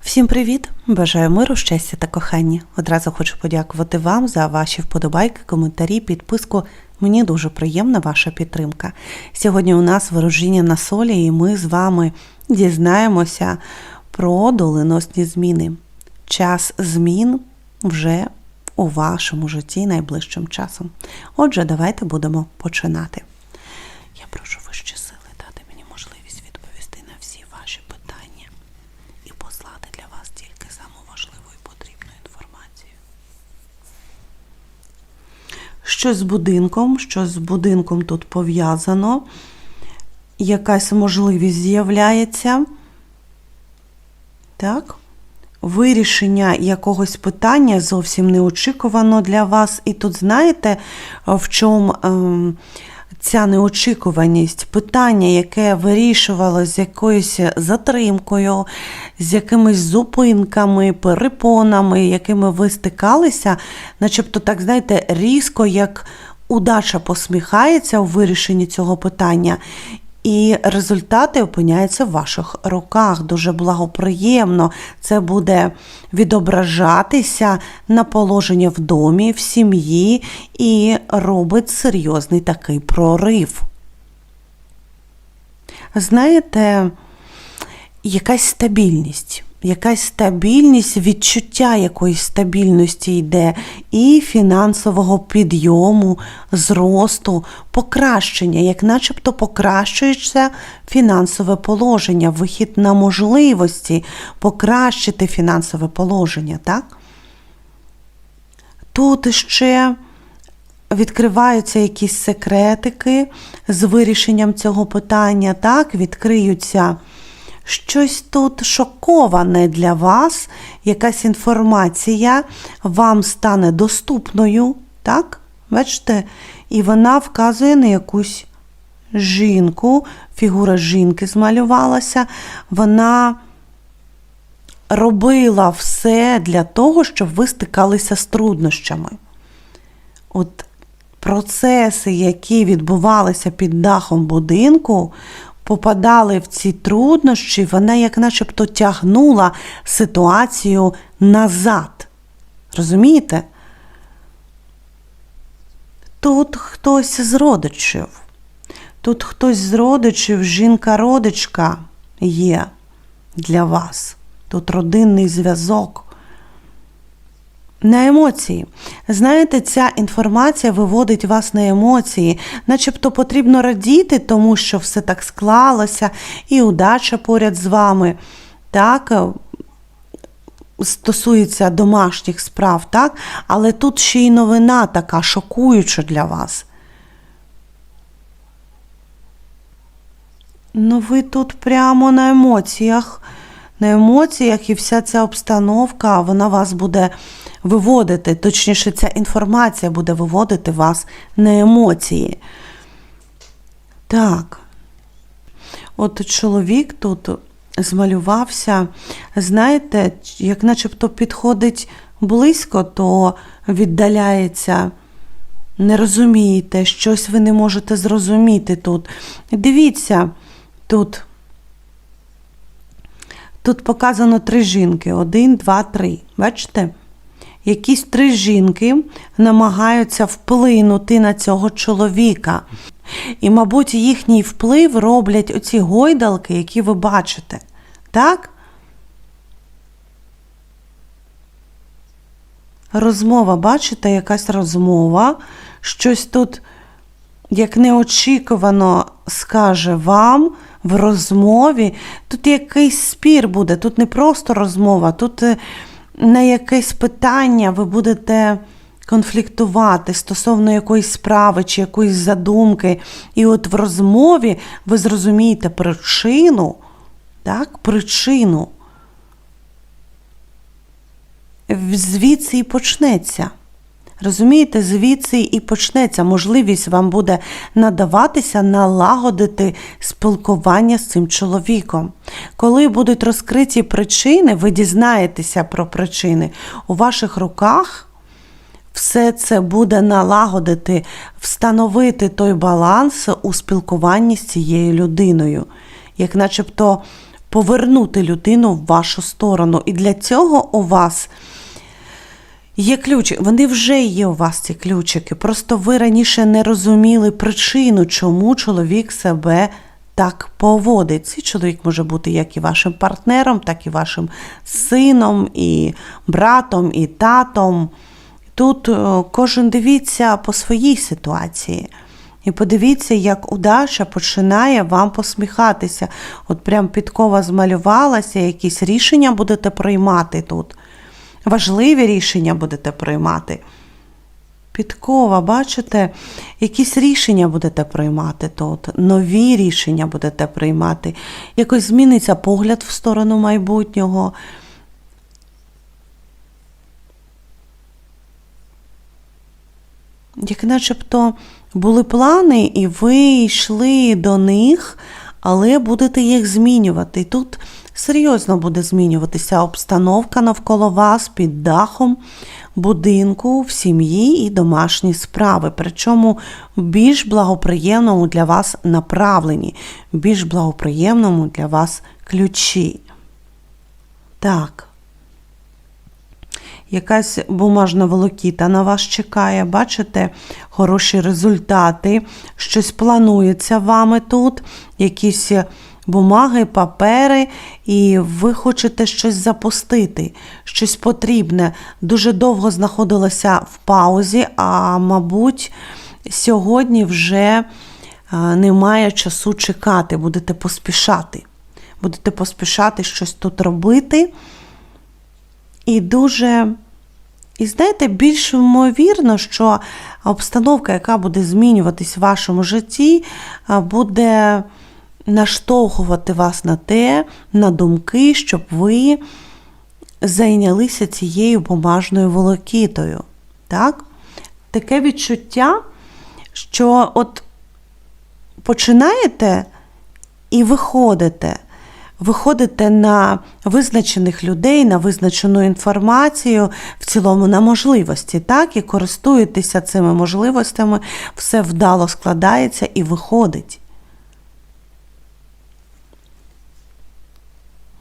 Всім привіт! Бажаю миру, щастя та кохання. Одразу хочу подякувати вам за ваші вподобайки, коментарі, підписку. Мені дуже приємна ваша підтримка. Сьогодні у нас ворожіння на солі, і ми з вами дізнаємося про доленосні зміни. Час змін вже у вашому житті найближчим часом. Отже, давайте будемо починати. Я прошу вищі сили дати мені можливість відповісти на всі ваші питання і послати для вас тільки саму важливу і потрібну інформацію. Щось з будинком, щось з будинком тут пов'язано, якась можливість з'являється. Так? Вирішення якогось питання зовсім неочікувано для вас. І тут знаєте, в чому ем, ця неочікуваність? Питання, яке вирішувало з якоюсь затримкою, з якимись зупинками, перепонами, якими ви стикалися, начебто, так, знаєте, різко, як удача посміхається у вирішенні цього питання. І результати опиняються в ваших руках. Дуже благоприємно. Це буде відображатися на положення в домі, в сім'ї і робить серйозний такий прорив. Знаєте, якась стабільність. Якась стабільність, відчуття якоїсь стабільності йде, і фінансового підйому, зросту, покращення, як начебто покращується фінансове положення, вихід на можливості покращити фінансове положення, так? Тут ще відкриваються якісь секретики з вирішенням цього питання, так, відкриються щось тут шоковане для вас, якась інформація вам стане доступною, так? Бачите? І вона вказує на якусь жінку, фігура жінки змалювалася, вона робила все для того, щоб ви стикалися з труднощами. От процеси, які відбувалися під дахом будинку, попадали в ці труднощі, вона як начебто тягнула ситуацію назад. Розумієте? Тут хтось з родичів. Тут хтось з родичів, жінка-родичка є для вас. Тут родинний зв'язок. На емоції. Знаєте, ця інформація виводить вас на емоції, начебто потрібно радіти, тому що все так склалося, і удача поряд з вами. Так, стосується домашніх справ, так? Але тут ще й новина така шокуюча для вас. Ну, ви тут прямо на емоціях. На емоціях і вся ця обстановка, вона вас буде виводити, точніше, ця інформація буде виводити вас на емоції. Так. От чоловік тут змалювався, знаєте, як начебто підходить близько, то віддаляється. Не розумієте, щось ви не можете зрозуміти тут. Дивіться, тут. Тут показано три жінки: один, два, три. Бачите? Якісь три жінки намагаються вплинути на цього чоловіка. І, мабуть, їхній вплив роблять оці гойдалки, які ви бачите. Так? Розмова, бачите, якась розмова. Щось тут, як неочікувано, скаже вам в розмові. Тут якийсь спір буде, тут не просто розмова, тут е, на якесь питання ви будете конфліктувати стосовно якоїсь справи чи якоїсь задумки. І от в розмові ви зрозумієте причину, так, причину. Звідси і почнеться. Розумієте, звідси і почнеться можливість вам буде надаватися налагодити спілкування з цим чоловіком. Коли будуть розкриті причини, ви дізнаєтеся про причини. У ваших руках все це буде налагодити, встановити той баланс у спілкуванні з цією людиною. Як начебто повернути людину в вашу сторону. І для цього у вас є ключі. Вони вже є у вас, ці ключики. Просто ви раніше не розуміли причину, чому чоловік себе так поводить. Цей чоловік може бути як і вашим партнером, так і вашим сином, і братом, і татом. Тут е, кожен дивіться по своїй ситуації. І подивіться, як удача починає вам посміхатися. От прям підкова змалювалася, якісь рішення будете приймати тут. Важливі рішення будете приймати. Підкова, бачите, якісь рішення будете приймати тут, нові рішення будете приймати. Якось зміниться погляд в сторону майбутнього. Як начебто були плани, і ви йшли до них, але будете їх змінювати. І тут серйозно буде змінюватися обстановка навколо вас під дахом будинку, в сім'ї і домашні справи. Причому в більш благоприємному для вас направленні, більш благоприємному для вас ключі. Так. Якась бумажна волокіта на вас чекає, бачите, хороші результати, щось планується вами тут, якісь бумаги, папери, і ви хочете щось запустити, щось потрібне. Дуже довго знаходилося в паузі, а мабуть, сьогодні вже немає часу чекати, будете поспішати. Будете поспішати щось тут робити. І дуже, і знаєте, більш ймовірно, що обстановка, яка буде змінюватись в вашому житті, буде наштовхувати вас на те, на думки, щоб ви зайнялися цією бумажною волокітою. Так? Таке відчуття, що от починаєте і виходите. Виходите на визначених людей, на визначену інформацію, в цілому на можливості, так, і користуєтеся цими можливостями, все вдало складається і виходить.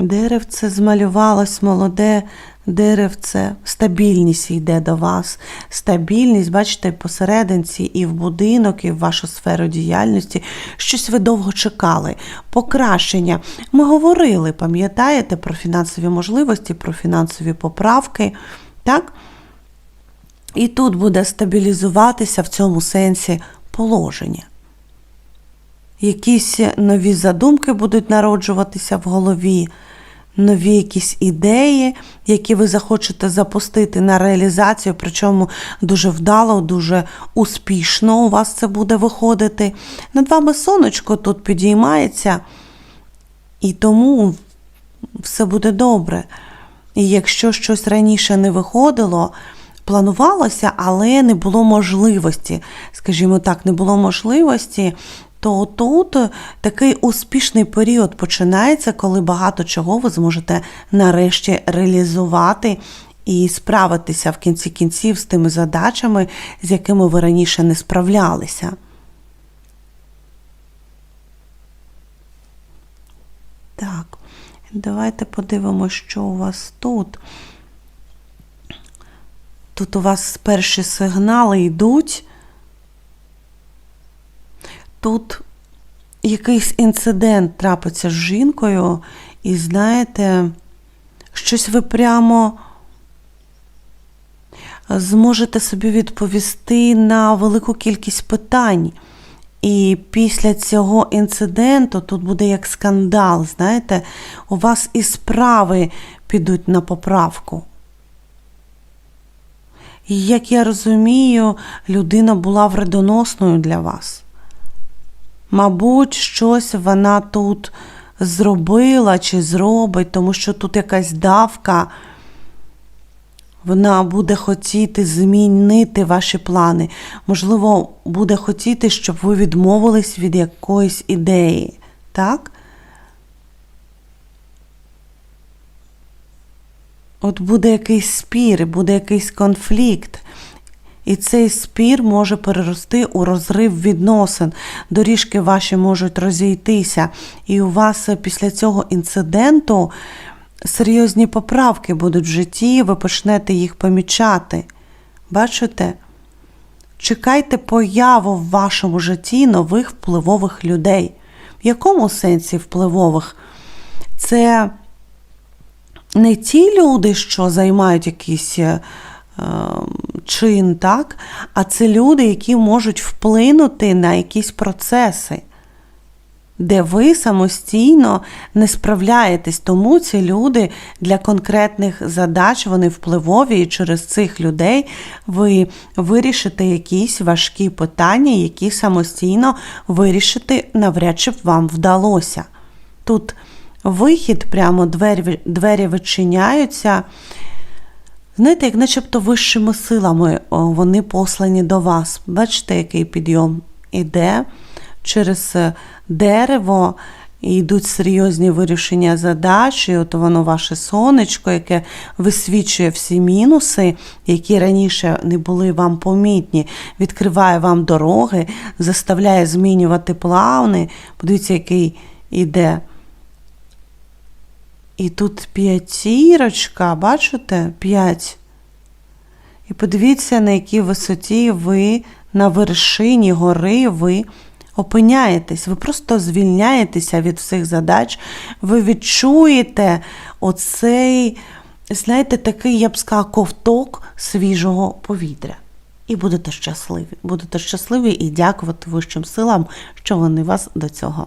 Деревце змалювалось молоде деревце, стабільність йде до вас. Стабільність, бачите, посерединці і в будинок, і в вашу сферу діяльності. Щось ви довго чекали. Покращення. Ми говорили, пам'ятаєте, про фінансові можливості, про фінансові поправки. так? І тут буде стабілізуватися в цьому сенсі положення. Якісь нові задумки будуть народжуватися в голові нові якісь ідеї, які ви захочете запустити на реалізацію, причому дуже вдало, дуже успішно у вас це буде виходити. Над вами сонечко тут підіймається, і тому все буде добре. І якщо щось раніше не виходило, планувалося, але не було можливості, скажімо так, не було можливості, то тут такий успішний період починається, коли багато чого ви зможете нарешті реалізувати і справитися в кінці кінців з тими задачами, з якими ви раніше не справлялися. Так, давайте подивимося, що у вас тут. Тут у вас перші сигнали йдуть тут якийсь інцидент трапиться з жінкою, і знаєте, щось ви прямо зможете собі відповісти на велику кількість питань. І після цього інциденту тут буде як скандал, знаєте, у вас і справи підуть на поправку. І як я розумію, людина була вредоносною для вас. Мабуть, щось вона тут зробила чи зробить, тому що тут якась давка. Вона буде хотіти змінити ваші плани. Можливо, буде хотіти, щоб ви відмовились від якоїсь ідеї. Так? От буде якийсь спір, буде якийсь конфлікт. І цей спір може перерости у розрив відносин. Доріжки ваші можуть розійтися. І у вас е, після цього інциденту серйозні поправки будуть в житті, ви почнете їх помічати. Бачите? Чекайте появу в вашому житті нових впливових людей. В якому сенсі впливових? Це не ті люди, що займають якийсь е, е, чин, так? а це люди, які можуть вплинути на якісь процеси, де ви самостійно не справляєтесь. Тому ці люди для конкретних задач вони впливові, і через цих людей ви вирішите якісь важкі питання, які самостійно вирішити навряд чи б вам вдалося. Тут вихід, прямо двері, двері відчиняються. Знаєте, як начебто вищими силами вони послані до вас. Бачите, який підйом іде через е, дерево, і йдуть серйозні вирішення задач, і от воно ваше сонечко, яке висвічує всі мінуси, які раніше не були вам помітні, відкриває вам дороги, заставляє змінювати плавни. Подивіться, який іде. І тут п'ятірочка, бачите? П'ять. І подивіться, на якій висоті ви на вершині гори ви опиняєтесь. Ви просто звільняєтеся від всіх задач. Ви відчуєте оцей, знаєте, такий, я б сказала, ковток свіжого повітря. І будете щасливі. Будете щасливі і дякувати вищим силам, що вони вас до цього